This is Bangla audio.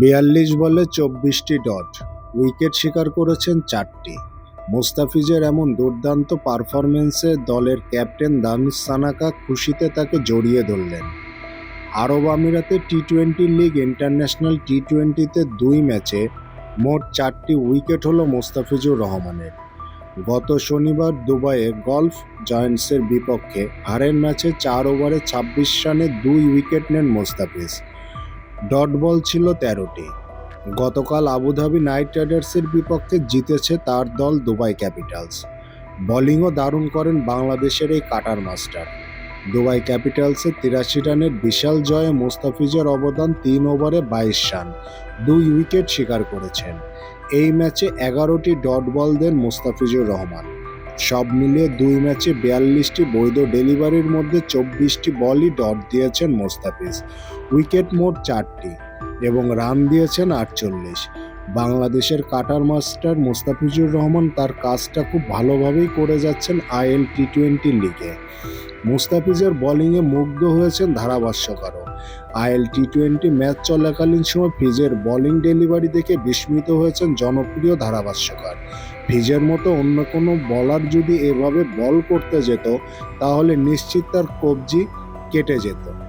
বিয়াল্লিশ বলে চব্বিশটি ডট। উইকেট শিকার করেছেন চারটি। মোস্তাফিজের এমন দুর্দান্ত পারফরম্যান্সে দলের ক্যাপ্টেন দানিশ সানাকা খুশিতে তাকে জড়িয়ে ধরলেন। আরব আমিরাতে T twenty league international T টোয়েন্টিতে দুই ম্যাচে মোট চারটি উইকেট হল মোস্তাফিজুর রহমানের। গত শনিবার দুবাইয়ে গলফ জয়েন্টসের বিপক্ষে হারের ম্যাচে চার ওভারে ছাব্বিশ রানে দুই উইকেট নেন মোস্তাফিজ। ডট বল ছিল তেরোটি। গতকাল আবুধাবি নাইট রাইডার্সের বিপক্ষে জিতেছে তার দল দুবাই ক্যাপিটালস। বোলিংও দারুণ করেন বাংলাদেশের এই কাটার মাস্টার। দুবাই ক্যাপিটালসের তিরাশি রানের বিশাল জয়ে মোস্তাফিজের অবদান তিন ওভারে বাইশ রান, দুই উইকেট শিকার করেছেন। এই ম্যাচে এগারোটি ডট বল দেন মোস্তাফিজুর রহমান। সব মিলিয়ে দুই ম্যাচে বিয়াল্লিশটি বৈধ ডেলিভারির মধ্যে চব্বিশটি বলই ডট দিয়েছেন মোস্তাফিজ। উইকেট মোট চারটি এবং রান দিয়েছেন আটচল্লিশ। বাংলাদেশের কাটার মাস্টার মোস্তাফিজুর রহমান তার কাজটা খুব ভালোভাবেই করে যাচ্ছেন আইএল টি টোয়েন্টি লিগে। মুস্তাফিজের বোলিংয়ে মুগ্ধ হয়েছেন ধারাভাষ্যকারও। আইএল টি টোয়েন্টি ম্যাচ চলাকালীন সময় ফিজের বোলিং ডেলিভারি দেখে বিস্মিত হয়েছেন জনপ্রিয় ধারাভাষ্যকার। ফিজের মতো অন্য কোনো বলার যদি এভাবে বল করতে যেত, তাহলে নিশ্চিত তার কবজি কেটে যেত।